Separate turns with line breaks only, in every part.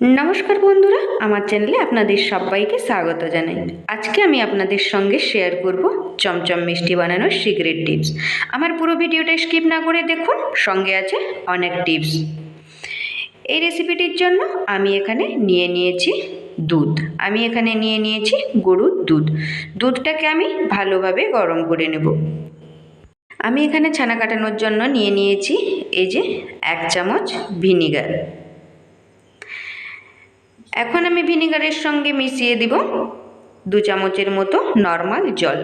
নমস্কার বন্ধুরা, আমার চ্যানেলে আপনাদের সবাইকে স্বাগত জানাই। আজকে আমি আপনাদের সঙ্গে শেয়ার করব চমচম মিষ্টি বানানোর সিক্রেট টিপস আমার পুরো ভিডিওটা স্কিপ না করে দেখুন, সঙ্গে আছে অনেক টিপস এই রেসিপিটির জন্য আমি এখানে নিয়ে নিয়েছি দুধ। আমি এখানে নিয়ে নিয়েছি গরুর দুধ। দুধটাকে আমি ভালোভাবে গরম করে নেব। আমি এখানে ছানা কাটানোর জন্য নিয়ে নিয়েছি এই যে এক চামচ ভিনিগার। এখন আমি ভিনিগারের সঙ্গে মিশিয়ে দিব দু চামচের মতো নর্মাল জল।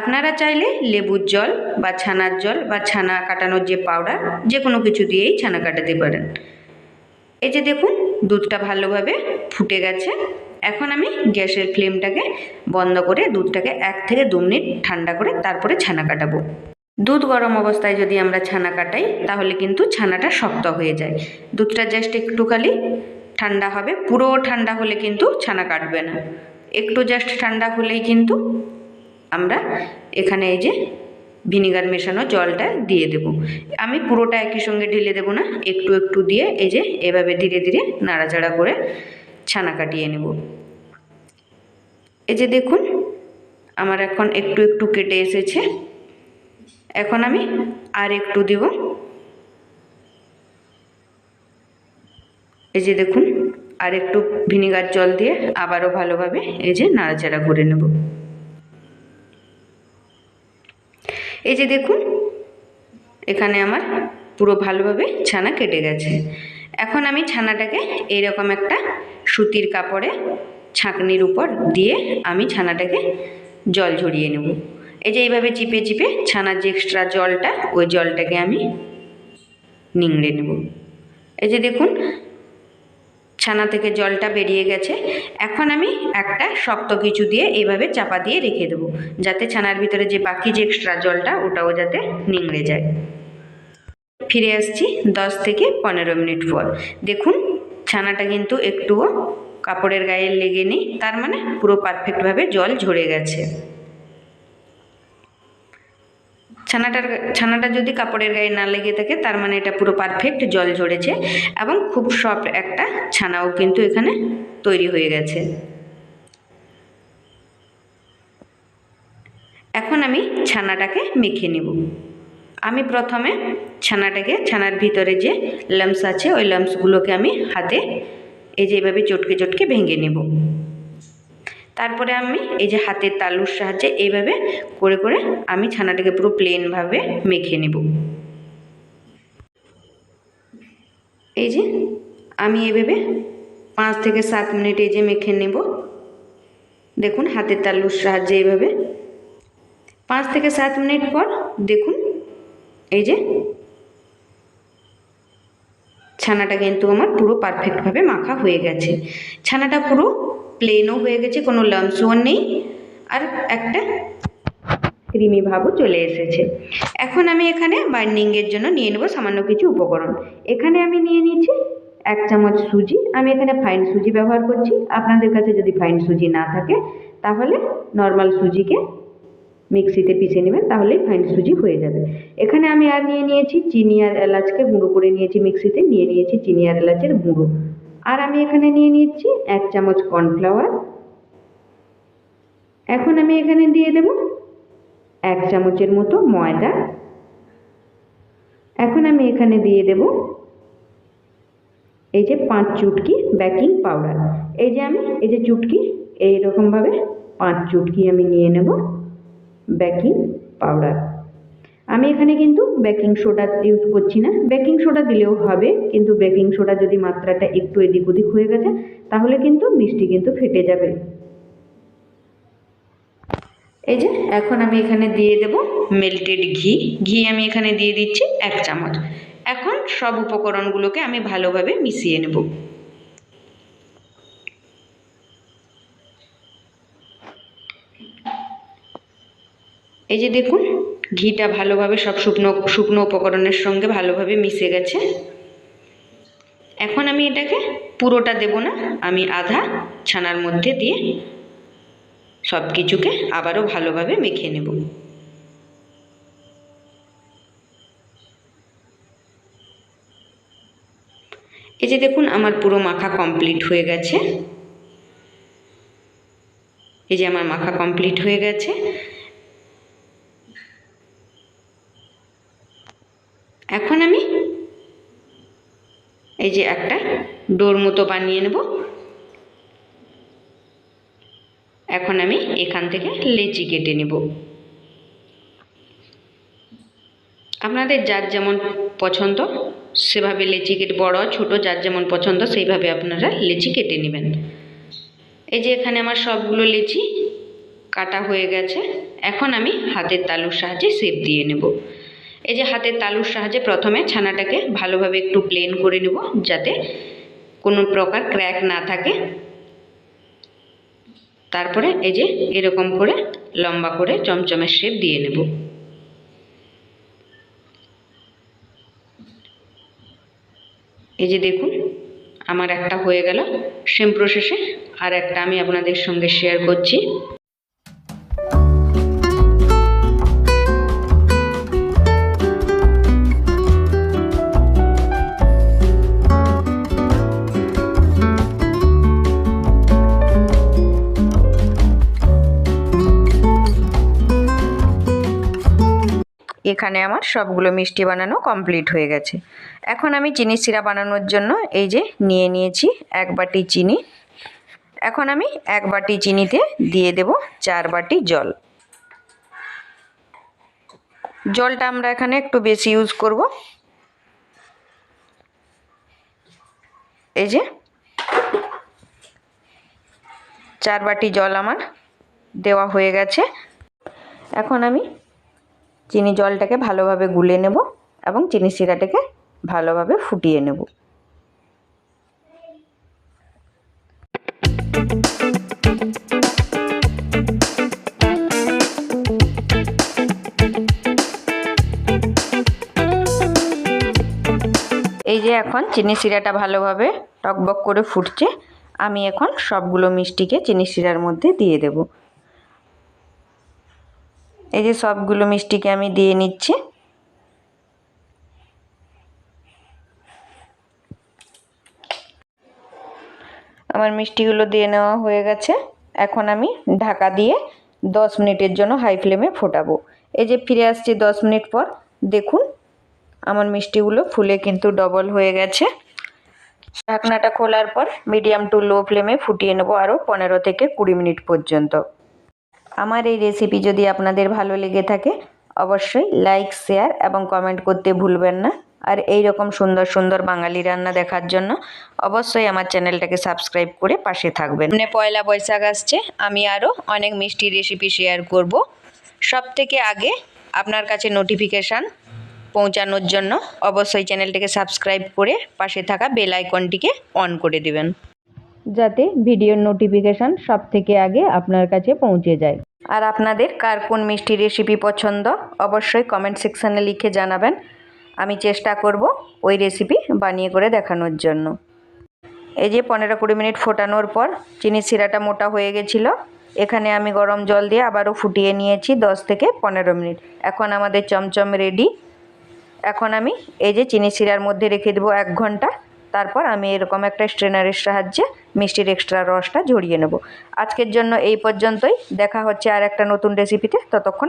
আপনারা চাইলে লেবুর জল বা ছানার জল বা ছানা কাটানোর যে পাউডার যে কোনো কিছু দিয়েই ছানা কাটাতে পারেন। এই যে দেখুন, দুধটা ভালোভাবে ফুটে গেছে। এখন আমি গ্যাসের ফ্লেমটাকে বন্ধ করে দুধটাকে এক থেকে দু মিনিট ঠান্ডা করে তারপরে ছানা কাটাবো। দুধ গরম অবস্থায় যদি আমরা ছানা কাটাই, তাহলে কিন্তু ছানাটা শক্ত হয়ে যায়। দুধটা জাস্ট একটু খালি ঠান্ডা হবে, পুরো ঠান্ডা হলে কিন্তু ছানা কাটবে না। একটু জাস্ট ঠান্ডা হলেই কিন্তু আমরা এখানে এই যে ভিনিগার মেশানো জলটা দিয়ে দেব। আমি পুরোটা একই সঙ্গে ঢেলে দেব না, একটু একটু দিয়ে এই যে এভাবে ধীরে ধীরে নাড়াচাড়া করে ছানা কাটিয়ে নেব। এই যে দেখুন, আমার এখন একটু একটু কেটে এসেছে। এখন আমি আর একটু দিব। এই যে দেখুন, আর একটু ভিনিগার জল দিয়ে আবারও ভালোভাবে এই যে নাড়াচাড়া করে নেব। এই যে দেখুন, এখানে আমার পুরো ভালোভাবে ছানা কেটে গেছে। এখন আমি ছানাটাকে এইরকম একটা সুতির কাপড়ে ছাঁকনির উপর দিয়ে আমি ছানাটাকে জল ঝরিয়ে নেব। এই যে এইভাবে চিপে চিপে ছানার যে এক্সট্রা জলটা, ওই জলটাকে আমি নিংড়ে নেব। এই যে দেখুন ছানা থেকে জলটা বেরিয়ে গেছে। এখন আমি একটা শক্ত কিছু দিয়ে এইভাবে চাপা দিয়ে রেখে দেবো, যাতে ছানার ভিতরে যে বাকি যে এক্সট্রা জলটা, ওটাও যাতে নিংড়ে যায়। ফিরে আসছি দশ থেকে পনেরো মিনিট পর। দেখুন, ছানাটা কিন্তু একটুও কাপড়ের গায়ে লেগে নেই, তার মানে পুরো পারফেক্টভাবে জল ঝরে গেছে। ছানাটার ছানাটা যদি কাপড়ের গায়ে না লেগে থাকে, তার মানে এটা পুরো পারফেক্ট জল ঝরেছে এবং খুব সফট একটা ছানাও কিন্তু এখানে তৈরি হয়ে গেছে। এখন আমি ছানাটাকে মেখে নেব। আমি প্রথমে ছানাটাকে, ছানার ভিতরে যে লামস আছে, ওই লামসগুলোকে আমি হাতে এই যে এভাবে চটকে চটকে ভেঙে নেব। তারপরে আমি এই যে হাতের তালুর সাহায্যে এইভাবে করে করে আমি ছানাটাকে পুরো প্লেনভাবে মেখে নেব। এই যে আমি এভাবে পাঁচ থেকে সাত মিনিট এই যে মেখে নেব। দেখুন হাতের তালুর সাহায্যে এইভাবে। পাঁচ থেকে সাত মিনিট পর দেখুন এই যে ছানাটা কিন্তু আমার পুরো পারফেক্টভাবে মাখা হয়ে গেছে। ছানাটা পুরো প্লেনও হয়ে গেছে, কোনো লামসও নেই। আর একটা ক্রিমি ভাবও চলে এসেছে। এখন আমি এখানে বাইন্ডিংয়ের জন্য নিয়ে নেব সামান্য কিছু উপকরণ। এখানে আমি নিয়ে নিচ্ছি এক চামচ সুজি। আমি এখানে ফাইন সুজি ব্যবহার করছি। আপনাদের কাছে যদি ফাইন সুজি না থাকে, তাহলে নর্মাল সুজিকে মিক্সিতে পিষে নেবেন, তাহলেই ফাইন সুজি হয়ে যাবে। এখানে আমি আর নিয়ে নিয়েছি চিনি আর এলাচকে গুঁড়ো করে নিয়েছি মিক্সিতে। নিয়ে নিয়েছি চিনি আর এলাচের গুঁড়ো। আর আমি এখানে নিয়ে নিচ্ছি এক চামচ কর্নফ্লাওয়ার। এখন আমি এখানে দিয়ে দেব এক চামচের মতো ময়দা। এখন আমি এখানে দিয়ে দেব এই যে পাঁচ চুটকি বেকিং পাউডার। এই যে আমি, এই যে চুটকি, এইরকমভাবে পাঁচ চুটকি আমি নিয়ে নেব বেকিং পাউডার। আমি এখানে কিন্তু বেকিং সোডা ইউজ করছি না। বেকিং সোডা দিলেও হবে, কিন্তু বেকিং সোডা যদি মাত্রাটা একটু এদিক ওদিক হয়ে গেছে, তাহলে কিন্তু মিষ্টি কিন্তু ফেটে যাবে। এই যে, এখন আমি এখানে দিয়ে দেব মেল্টেড ঘি। ঘি আমি এখানে দিয়ে দিচ্ছি এক চামচ। এখন সব উপকরণগুলোকে আমি ভালোভাবে মিশিয়ে নেব। এই যে দেখুন ঘিটা ভালোভাবে সব শুকনো শুকনো উপকরণের সঙ্গে ভালোভাবে মিশে গেছে। এখন আমি এটাকে পুরোটা দেব না, আমি আধা ছানার মধ্যে দিয়ে সব কিছুকে আবারও ভালোভাবে মেখে নেব। এই যে দেখুন, আমার পুরো মাখা কমপ্লিট হয়ে গেছে। এই যে আমার মাখা কমপ্লিট হয়ে গেছে। এখন আমি এই যে একটা ডোর মতো বানিয়ে নেব। এখন আমি এখান থেকে লেচি কেটে নেব। আপনাদের যার যেমন পছন্দ, সেভাবে লেচি কেটে, বড়, ছোট যার যেমন পছন্দ, সেইভাবে আপনারা লেচি কেটে নেবেন। এই যে এখানে আমার সবগুলো লেচি কাটা হয়ে গেছে। এখন আমি হাতের তালুর সাহায্যে শেপ দিয়ে নেব। এই যে হাতের তালুর সাহায্যে প্রথমে ছানাটাকে ভালোভাবে একটু প্লেন করে নেব, যাতে কোনো প্রকার ক্র্যাক না থাকে। তারপরে এই যে এরকম করে লম্বা করে চমচমের শেপ দিয়ে নেব। এই যে দেখুন, আমার একটা হয়ে গেল। সেম প্রসেসে আর একটা আমি আপনাদের সঙ্গে শেয়ার করছি। এখানে আমার সবগুলো মিষ্টি বানানো কমপ্লিট হয়ে গেছে। এখন আমি চিনি সিরা বানানোর জন্য এই যে নিয়ে নিয়েছি এক বাটি চিনি। এখন আমি এক বাটি চিনিতে দিয়ে দেব চার বাটি জল। জলটা আমরা এখানে একটু বেশি ইউজ করব। এই যে চার বাটি জল আমার দেওয়া হয়ে গেছে। এখন আমি চিনি জলটাকে ভালোভাবে গুলে নেব এবং চিনি শিরাটাকে ভালোভাবে ফুটিয়ে নেব। এই যে এখন চিনি শিরাটা ভালোভাবে টকবক করে ফুটছে, আমি এখন সবগুলো মিষ্টিকে চিনি শিরার মধ্যে দিয়ে দেবো। এই যে সবগুলো মিষ্টিকে আমি দিয়ে নিচ্ছি। আমার মিষ্টিগুলো দিয়ে নেওয়া হয়ে গেছে। এখন আমি ঢাকা দিয়ে দশ মিনিটের জন্য হাই ফ্লেমে ফোটাবো। এই যে ফিরে আসছি দশ মিনিট পর। দেখুন, আমার মিষ্টিগুলো ফুলে কিন্তু ডবল হয়ে গেছে। ঢাকনাটা খোলার পর মিডিয়াম টু লো ফ্লেমে ফুটিয়ে নেব আরও পনেরো থেকে কুড়ি মিনিট পর্যন্ত। আমার এই রেসিপি যদি আপনাদের ভালো লেগে থাকে, অবশ্যই লাইক শেয়ার এবং কমেন্ট করতে ভুলবেন না। আর এই রকম সুন্দর সুন্দর বাঙালি রান্না দেখার জন্য অবশ্যই আমার চ্যানেলটাকে সাবস্ক্রাইব করে পাশে থাকবেন। মানে পয়লা বৈশাখ আসছে, আমি আরও অনেক মিষ্টি রেসিপি শেয়ার করব। সব থেকে আগে আপনার কাছে নোটিফিকেশান পৌঁছানোর জন্য অবশ্যই চ্যানেলটিকে সাবস্ক্রাইব করে পাশে থাকা বেল আইকনটিকে অন করে দেবেন। যাতে ভিডিওর নোটিফিকেশান সব থেকে আগে আপনার কাছে পৌঁছে যায়। আর আপনাদের কার কোন মিষ্টি রেসিপি পছন্দ, অবশ্যই কমেন্ট সেকশানে লিখে জানাবেন। আমি চেষ্টা করব ওই রেসিপি বানিয়ে করে দেখানোর জন্য। এই যে পনেরো কুড়ি মিনিট ফোটানোর পর চিনি শিরাটা মোটা হয়ে গেছিল। এখানে আমি গরম জল দিয়ে আবারও ফুটিয়ে নিয়েছি দশ থেকে পনেরো মিনিট। এখন আমাদের চমচম রেডি এখন আমি এই যে চিনি শিরার মধ্যে রেখে দেবো এক ঘণ্টা। তারপর আমি এরকম একটা স্ট্রেনারের সাহায্যে মিষ্টির এক্সট্রা রসটা ঝরিয়ে নেব। আজকের জন্য এই পর্যন্তই। দেখা হচ্ছে আর একটা নতুন রেসিপিতে ততক্ষণ